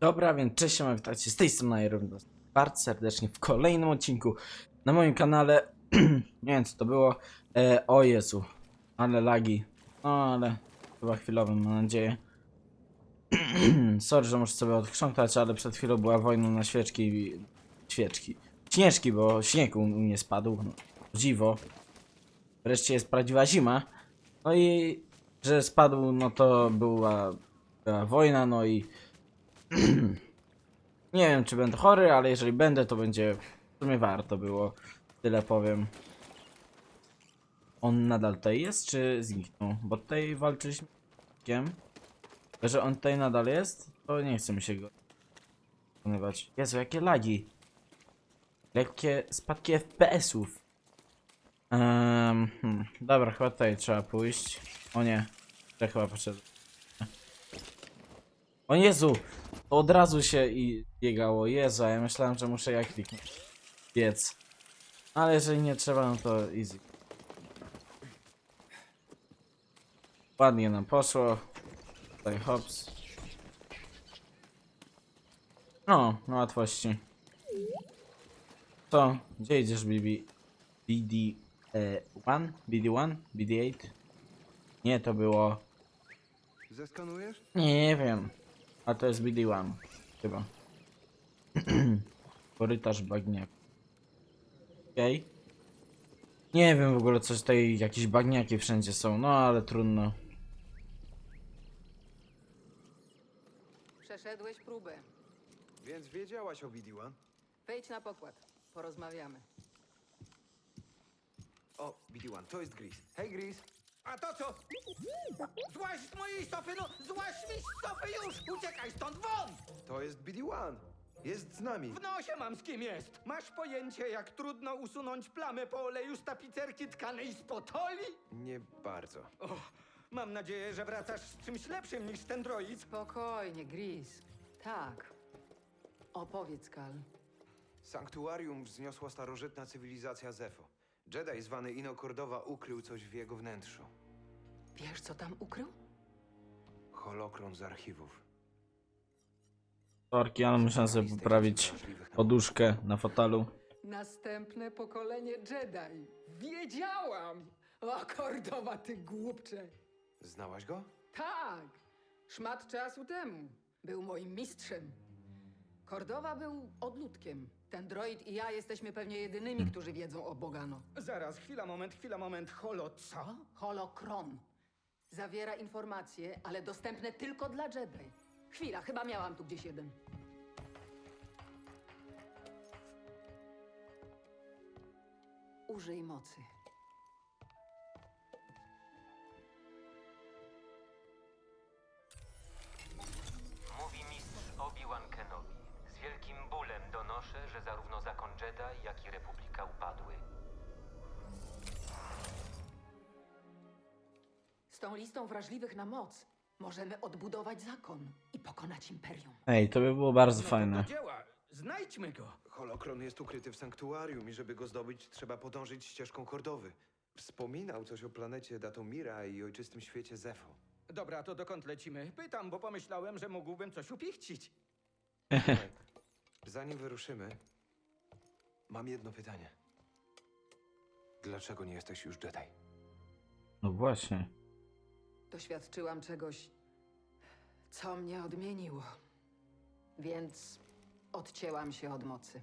Dobra, więc cześć, siema, witajcie z tej strony bardzo serdecznie w kolejnym odcinku na moim kanale. nie wiem co to było. E, o Jezu, ale lagi. No ale chyba chwilowym, mam nadzieję. Sorry, że muszę sobie odchrząkać, ale przed chwilą była wojna na świeczki. Świeczki. Śnieżki, bo śnieg u mnie spadł. No, dziwo. Wreszcie jest prawdziwa zima. No i że spadł, no to była, była wojna, no i nie wiem, czy będę chory, ale jeżeli będę, to będzie w sumie warto było. Tyle powiem. On nadal tutaj jest, czy zniknął? Bo tutaj walczyliśmy z. Że on tutaj nadal jest, to nie chce mi się go wykonywać. Jezu, jakie lagi. Lekkie spadki FPS-ów. Um, hmm. Dobra, chyba tutaj trzeba pójść. O nie, to chyba poszedł. O Jezu! To od razu się i biegało. Jezu, a ja myślałem, że muszę jak kliknąć. Biec. Ale jeżeli nie trzeba, no to easy. Ładnie nam poszło. Tutaj hops. No, na łatwości. To, gdzie idziesz, Bibi? BD1? BD1? BD8? Nie, to było... Zeskanujesz? Nie wiem. A to jest BD1. Chyba. Korytarz bagniak. Okej. Nie wiem w ogóle coś tutaj, jakieś bagniaki wszędzie są, no ale trudno. Przeszedłeś próbę. Więc wiedziałaś o BD1? Wejdź na pokład. Porozmawiamy. O, BD1, to jest Gris. Hej, Gris. A to co? Złaź z mojej stopy, no! Złaź mi z stopy już! Uciekaj stąd, won! To jest BD1. Jest z nami. W nosie mam z kim jest! Masz pojęcie, jak trudno usunąć plamę po oleju z tapicerki tkanej z potoli? Nie bardzo. O, mam nadzieję, że wracasz z czymś lepszym niż ten droid. Spokojnie, Gris. Tak. Opowiedz, Kal. Sanktuarium wzniosła starożytna cywilizacja Zefo. Jedi zwany Ino Cordowa ukrył coś w jego wnętrzu. Wiesz, co tam ukrył? Holokron z archiwów. Sorki, ale muszę sobie poprawić poduszkę na fotelu. Następne pokolenie Jedi. Wiedziałam! O, Kordowa, ty głupcze. Znałaś go? Tak. Szmat czasu temu. Był moim mistrzem. Kordowa był odludkiem. Ten droid i ja jesteśmy pewnie jedynymi, którzy wiedzą o Bogano. Zaraz, chwila, moment, chwila, moment. Holo, co? Holokron. Zawiera informacje, ale dostępne tylko dla Jedi. Chwila, chyba miałam tu gdzieś jeden. Użyj mocy. Mówi mistrz Obi-Wan Kenobi. Z wielkim bólem donoszę, że zarówno zakon Jedi, jak i Republika Z tą listą wrażliwych na moc możemy odbudować zakon i pokonać imperium. Ej, to by było bardzo No fajne. dzieła. Znajdźmy go. Holokron jest ukryty w sanktuarium i żeby go zdobyć, trzeba podążyć ścieżką Kordowy. Wspominał coś o planecie Datomira i ojczystym świecie Zefo. Dobra, to dokąd lecimy? Pytam, bo pomyślałem, że mógłbym coś upichcić. Słuchaj, Zanim wyruszymy, mam jedno pytanie. Dlaczego nie jesteś już Jedi? No właśnie. Doświadczyłam czegoś, co mnie odmieniło. Więc odcięłam się od mocy.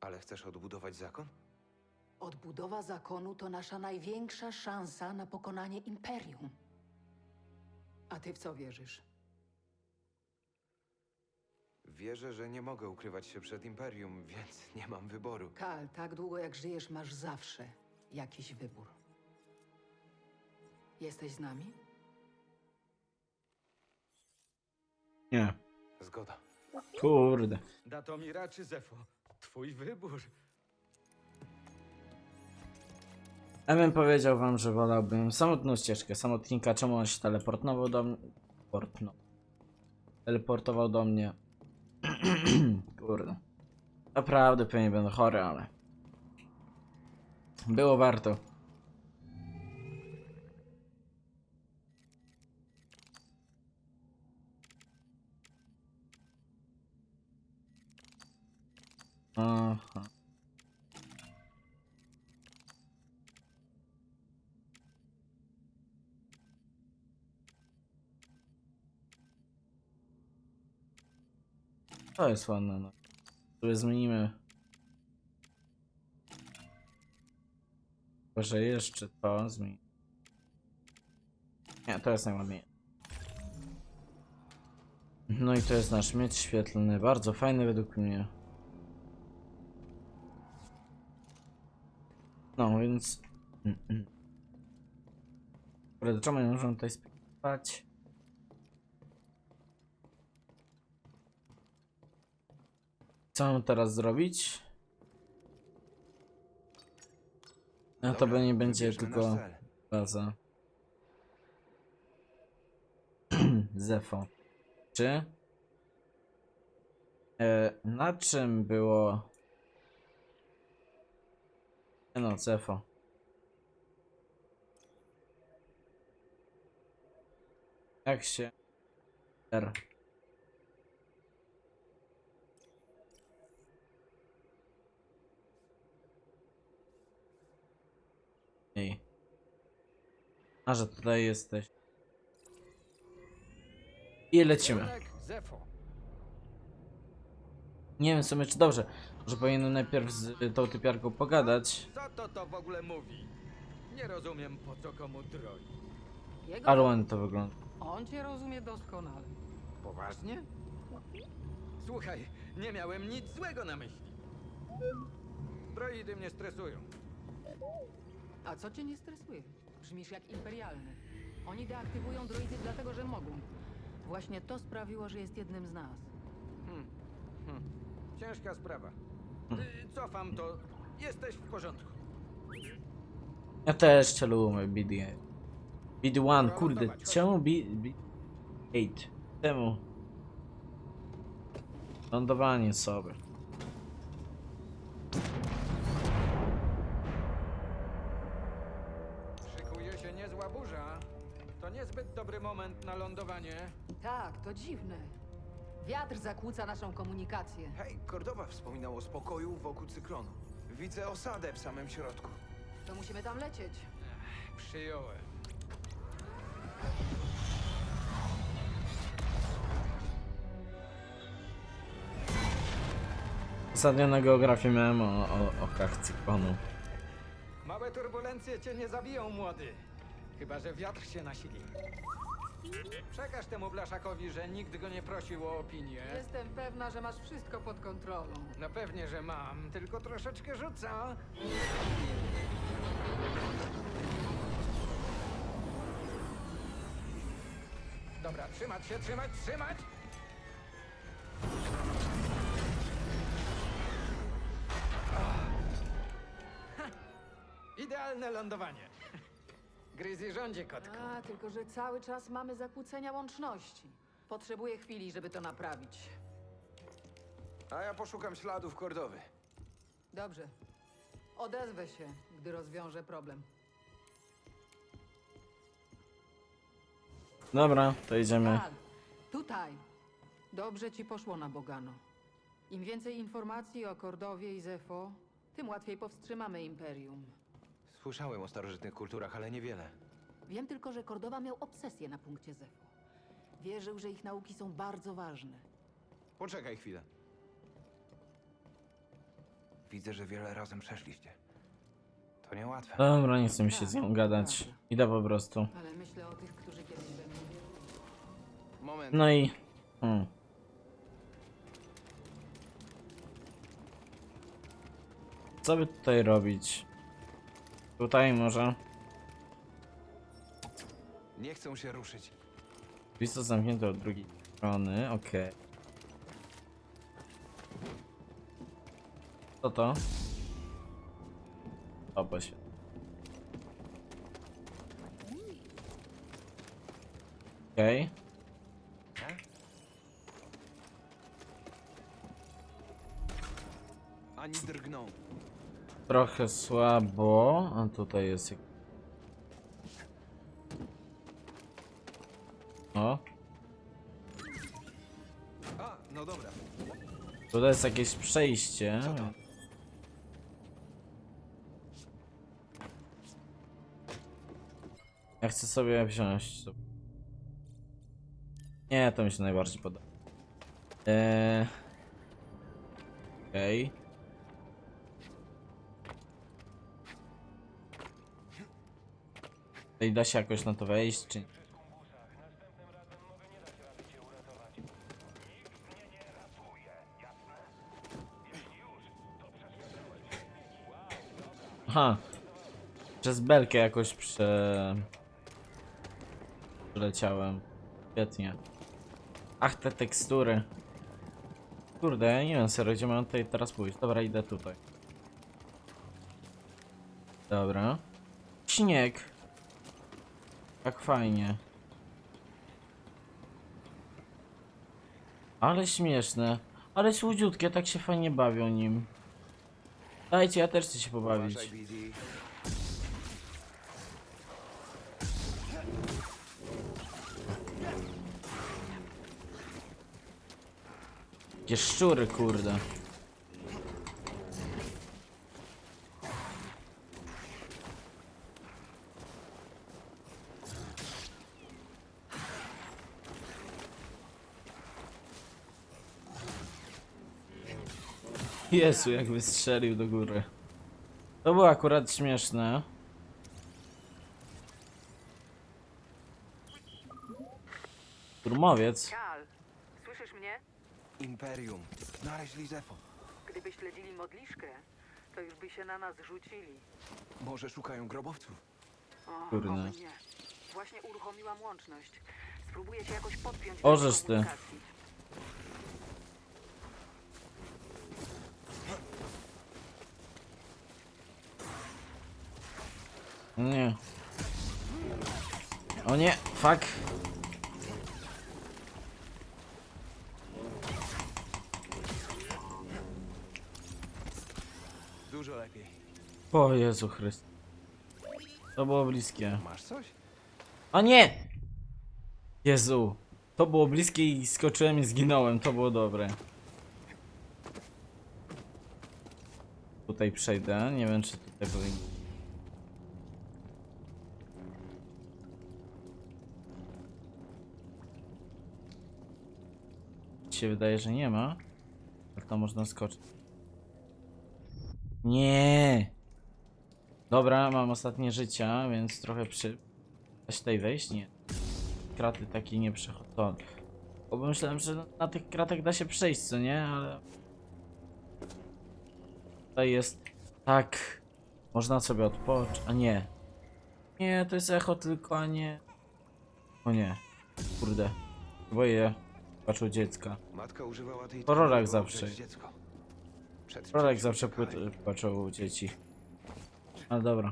Ale chcesz odbudować zakon? Odbudowa zakonu to nasza największa szansa na pokonanie imperium. A ty w co wierzysz? Wierzę, że nie mogę ukrywać się przed Imperium, więc nie mam wyboru. Kal, tak długo jak żyjesz, masz zawsze jakiś wybór. Jesteś z nami? Nie. Zgoda. Kurde. Datomira czy Zefo? Twój wybór. Ja bym powiedział wam, że wolałbym samotną ścieżkę samotnika. Czemu on się teleportował do mnie? Portno. Teleportował do mnie. Kurde. Naprawdę pewnie będę chory, ale... Było warto. Aha. To jest ładne, no. Sobie zmienimy. Może jeszcze to zmieni. Nie, to jest najładniejsze. No i to jest nasz miecz świetlny, bardzo fajny według mnie. No więc... Mm, mm. Ale czemu nie możemy tutaj spać? Co mam teraz zrobić? No to Dobra, nie będzie tylko baza. Zefo. Czy? E, na czym było? No, Zefo. Jak się? R. Ej. A, że tutaj jesteś. I lecimy. Nie wiem w sumie czy dobrze. Może powinienem najpierw z tą typiarką pogadać. Co to to w ogóle mówi? Nie rozumiem po co komu droid. Jego ładnie to wygląda. On cię rozumie doskonale. Poważnie? Słuchaj, nie miałem nic złego na myśli. Droidy mnie stresują. A co cię nie stresuje? Brzmisz jak imperialny. Oni deaktywują droidy dlatego, że mogą. Właśnie to sprawiło, że jest jednym z nas. Hmm. Hmm. Ciężka sprawa. Y, Cofam to. Jesteś w porządku. Ja też cię lubię, BD. BD1, kurde, czemu B... B8? Czemu? Lądowanie sobie. Szykuje się niezła burza. To niezbyt dobry moment na lądowanie. Tak, to dziwne. Wiatr zakłóca naszą komunikację. Hej, Kordowa wspominał o spokoju wokół cyklonu. Widzę osadę w samym środku. To musimy tam lecieć. Przyjąłem. Ostatnio na geografii miałem o, o okach cyklonu. Małe turbulencje cię nie zabiją, młody. Chyba, że wiatr się nasili. Przekaż temu blaszakowi, że nikt go nie prosił o opinię. Jestem pewna, że masz wszystko pod kontrolą. No pewnie, że mam, tylko troszeczkę rzuca. Dobra, trzymać się, trzymać, trzymać! Ha! Idealne lądowanie. Gryzy rządzie, kotku. A, tylko że cały czas mamy zakłócenia łączności. Potrzebuję chwili, żeby to naprawić. A ja poszukam śladów Kordowy. Dobrze. Odezwę się, gdy rozwiążę problem. Dobra, to idziemy. Al, tutaj. Dobrze ci poszło na Bogano. Im więcej informacji o Kordowie i Zefo, tym łatwiej powstrzymamy Imperium. Słyszałem o starożytnych kulturach, ale niewiele. Wiem tylko, że Kordowa miał obsesję na punkcie Zefo. Wierzył, że ich nauki są bardzo ważne. Poczekaj chwilę. Widzę, że wiele razem przeszliście. To niełatwe. Dobra, nie chcę mi się z nią gadać. Idę po prostu. Ale myślę o tych, którzy kiedyś wierzyli. Moment. No i... Hmm. Co by tutaj robić? Tutaj może? Nie chcą się ruszyć. Jest to zamknięte od drugiej strony, okej. Co to? Oba się. Okej. Ani drgną. Trochę słabo. A tutaj jest. O, A, no dobra. Tutaj jest jakieś przejście. Ja chcę sobie wziąć. Nie, to mi się najbardziej podoba. Eee... Okej. Okay. Da się jakoś na to wejść, czy? Aha. Przez belkę jakoś prze... Przeleciałem. Świetnie. Ach, te tekstury. Kurde, ja nie wiem serio, gdzie mam tutaj teraz pójść. Dobra, idę tutaj. Dobra. Śnieg. Tak fajnie. Ale śmieszne. Ale słodziutkie, tak się fajnie bawią nim. Dajcie, ja też chcę się pobawić. Jakie szczury, kurde. Jezu, jak wystrzelił do góry. To było akurat śmieszne. Turmowiec. Kal, słyszysz mnie? Imperium. Znaleźli Zefo. Gdyby śledzili modliszkę, to już by się na nas rzucili. Może szukają grobowców. O, Kurde. oby nie. Właśnie uruchomiłam łączność. Spróbuję się jakoś podpiąć Orzesz do ty. komunikacji. Nie. O nie, fuck. Dużo lepiej. O Jezu Chryst. To było bliskie. Masz coś? A nie! Jezu. To było bliskie i skoczyłem i zginąłem. To było dobre. Tutaj przejdę. Nie wiem czy tutaj powinien... Się wydaje, że nie ma. Ale to można skoczyć. Nie. Dobra, mam ostatnie życia, więc trochę przy... Się tutaj wejść? Nie. Kraty takie nie przechodzą. Bo myślałem, że na tych kratach da się przejść, co nie? Ale... Tutaj jest... Tak. Można sobie odpocząć. A nie. Nie, to jest echo tylko, a nie... O nie. Kurde. Boję. Patrzył dziecka. Matka używała tej Horrorach zawsze. dziecko. Przed zawsze płaczą dzieci. Ale dobra.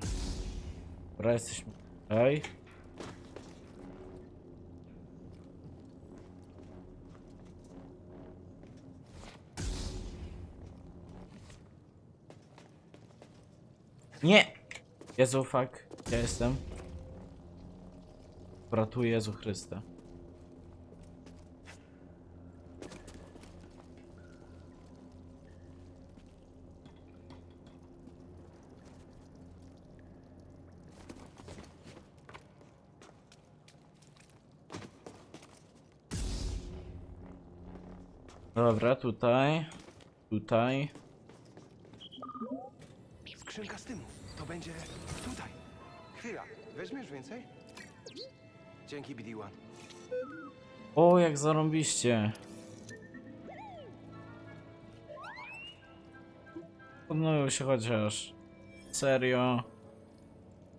Dobra, jesteśmy tutaj. Nie! Jezu, fuck. Ja jestem. Bratu Jezu Chryste. Dobra, tutaj. Tutaj. Skrzynka z tymu. To będzie tutaj. Chwila. Weźmiesz więcej? Dzięki, BD-1. O, jak zarąbiście. Odnowił się chociaż. Serio.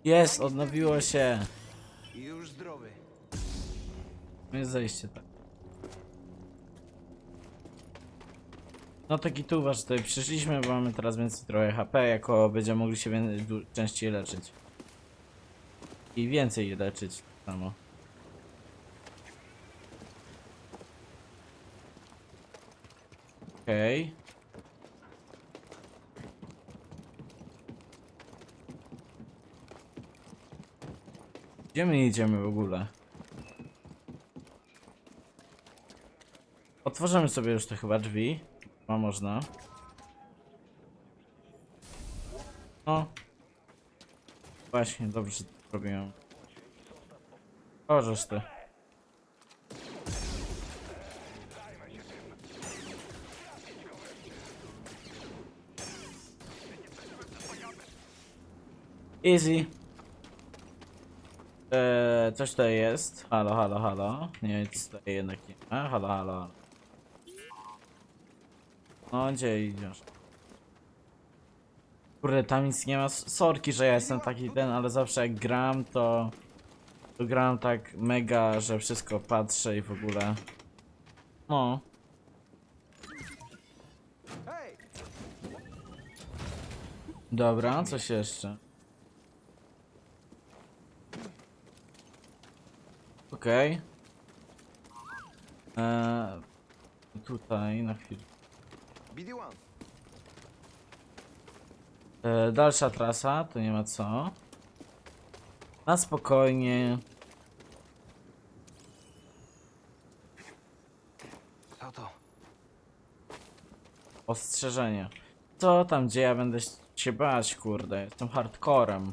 Jest, odnowiło się. Już zdrowy. Jest zejście tak. No to gituwa, że tutaj przyszliśmy, bo mamy teraz więcej trochę HP, jako będziemy mogli się częściej leczyć. I więcej leczyć samo. Okej. Gdzie my idziemy w ogóle? Otworzymy sobie już te chyba drzwi. Ma można. No. Właśnie, dobrze że to robiłem. Możesz ty. Easy. Eee, coś tutaj jest. Halo, halo, halo. Nie, nic tutaj jednak nie ma. Halo, halo. No, gdzie idziesz? Kurde, tam nic nie ma. Sorki, że ja jestem taki ten, ale zawsze jak gram, to... To gram tak mega, że wszystko patrzę i w ogóle. No. Dobra, coś jeszcze. Okej. Eee, tutaj na chwilę. BD-1. E, dalsza trasa, to nie ma co. Na spokojnie. Co to? Ostrzeżenie. Co tam gdzie ja będę się bać, kurde. Jestem hardcorem.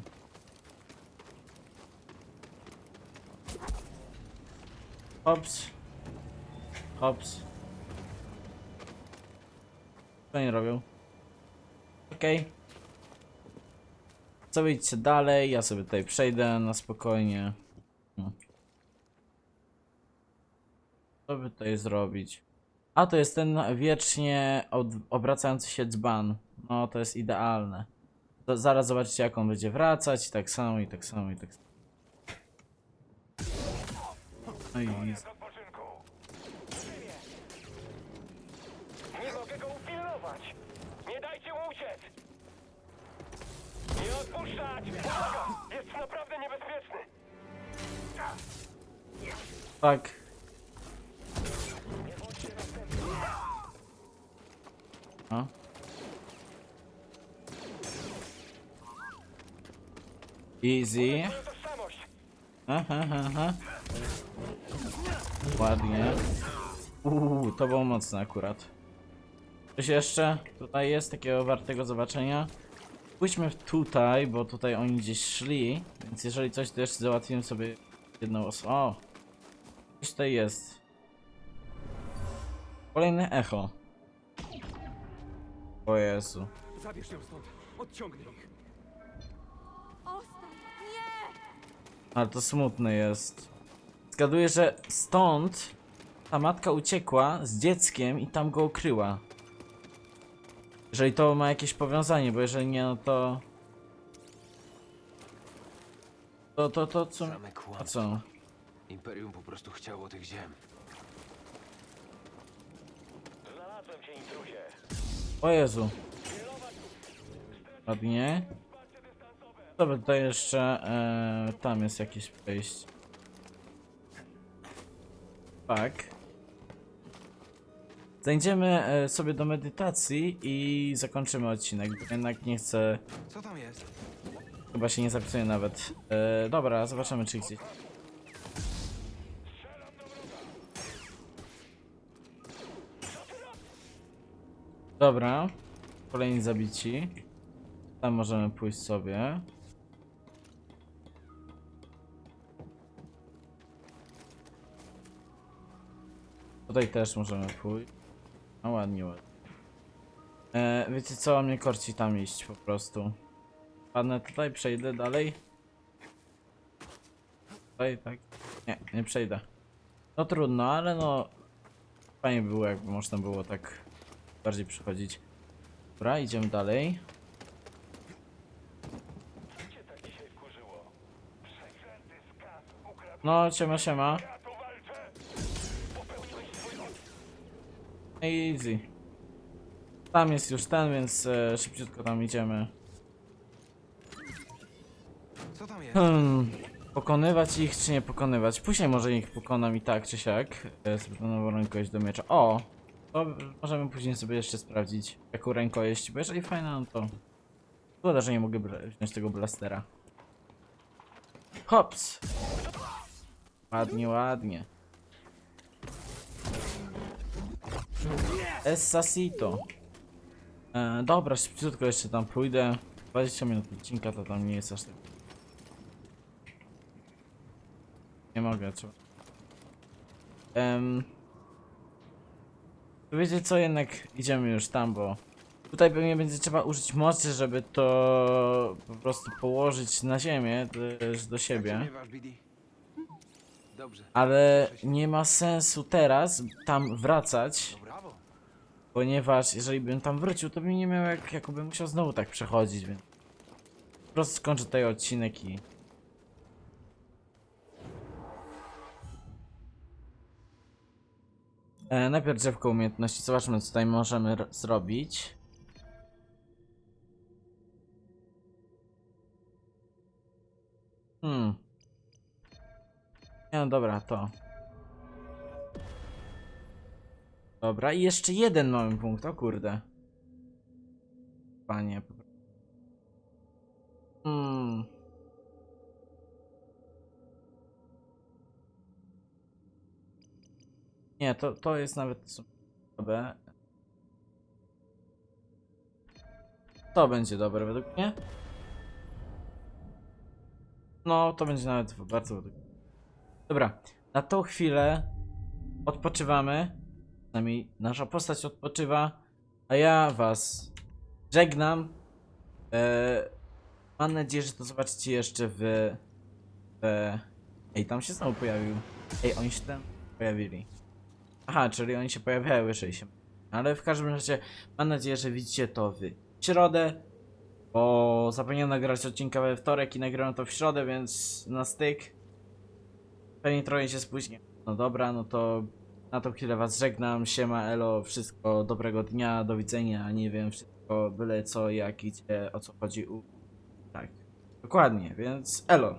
Hops. Hops. Co oni robią? Okej. Co wyjdźcie dalej? Ja sobie tutaj przejdę na spokojnie. Hmm. Co by tutaj zrobić? A to jest ten wiecznie obracający się dzban. No to jest idealne. Zaraz zobaczycie jak on będzie wracać i tak samo i tak samo i tak samo. No i Nie mogę go upilnować! Nie dajcie mu uciec! Nie odpuszczać! Uwaga! Jest naprawdę niebezpieczny! tak. No. Easy. Aha, aha. Ładnie. Uuu, to było mocne akurat. Coś jeszcze tutaj jest takiego wartego zobaczenia? Pójdźmy tutaj, bo tutaj oni gdzieś szli, więc jeżeli coś to jeszcze załatwimy sobie jedną osobę. O! Coś tutaj jest. Kolejne echo. O Jezu. Zabierz ją stąd! Odciągnij ich! Ale to smutne jest. Zgaduję, że stąd ta matka uciekła z dzieckiem i tam go ukryła. Jeżeli to ma jakieś powiązanie, bo jeżeli nie, no to... To, to, to co... Same A kłamstwa. co? Imperium po prostu chciało tych ziem. Znalazłem cię, intruzie! O Jezu. Ładnie. Dobra, tutaj jeszcze... E, tam jest jakieś przejście. Tak. Zajdziemy e, sobie do medytacji i zakończymy odcinek, bo jednak nie chcę... Co tam jest? Chyba się nie zapisuję nawet. E, dobra, zobaczymy czy gdzieś... Dobra. Kolejni zabici. Tam możemy pójść sobie. Tutaj też możemy pójść. No ładnie, ładnie. E, wiecie co, mnie korci tam iść po prostu. Padnę tutaj, przejdę dalej. Tutaj, tak? Nie, nie przejdę. No trudno, ale no... Fajnie było, jakby można było tak bardziej przychodzić. Dobra, idziemy dalej. No, siema, siema. Easy. Tam jest już ten, więc e, szybciutko tam idziemy. Co tam jest? Hmm, pokonywać ich czy nie pokonywać? Później może ich pokonam i tak czy siak. Sobie nową rękojeść do miecza. O! To możemy później sobie jeszcze sprawdzić jaką rękojeść, bo jeżeli fajna, no to... Szkoda, że nie mogę wziąć tego blastera. Hops! Ładnie, ładnie. Esasito. E, dobra, szybciutko jeszcze tam pójdę. 20 minut odcinka to tam nie jest aż tak. Nie mogę, trzeba. To wiecie co, jednak idziemy już tam, bo tutaj pewnie będzie trzeba użyć mocy, żeby to po prostu położyć na ziemię, też do siebie. Dobrze. Ale nie ma sensu teraz tam wracać, No ponieważ jeżeli bym tam wrócił, to bym nie miał jak, jakbym musiał znowu tak przechodzić, więc po prostu skończę tutaj odcinek i... E, najpierw drzewko umiejętności, zobaczmy co tutaj możemy zrobić. Hmm. Nie, no dobra, to. Dobra, i jeszcze jeden mamy punkt, o kurde. Panie. Hmm. Nie, to, to jest nawet dobre. To będzie dobre według mnie. No, to będzie nawet bardzo według mnie. Dobra, na tą chwilę odpoczywamy. Przynajmniej nasza postać odpoczywa, a ja was żegnam. E, mam nadzieję, że to zobaczycie jeszcze w, w... Ej, tam się znowu pojawił. Ej, oni się tam pojawili. Aha, czyli oni się pojawiają wyżej się. Ale w każdym razie mam nadzieję, że widzicie to w środę. Bo zapomniałem nagrać odcinka we wtorek i nagrałem to w środę, więc na styk. Pewnie trochę się spóźnię. No dobra, no to na tą chwilę was żegnam. Siema, elo, wszystko dobrego dnia, do widzenia, nie wiem, wszystko byle co, jak idzie, o co chodzi u... Tak, dokładnie, więc elo.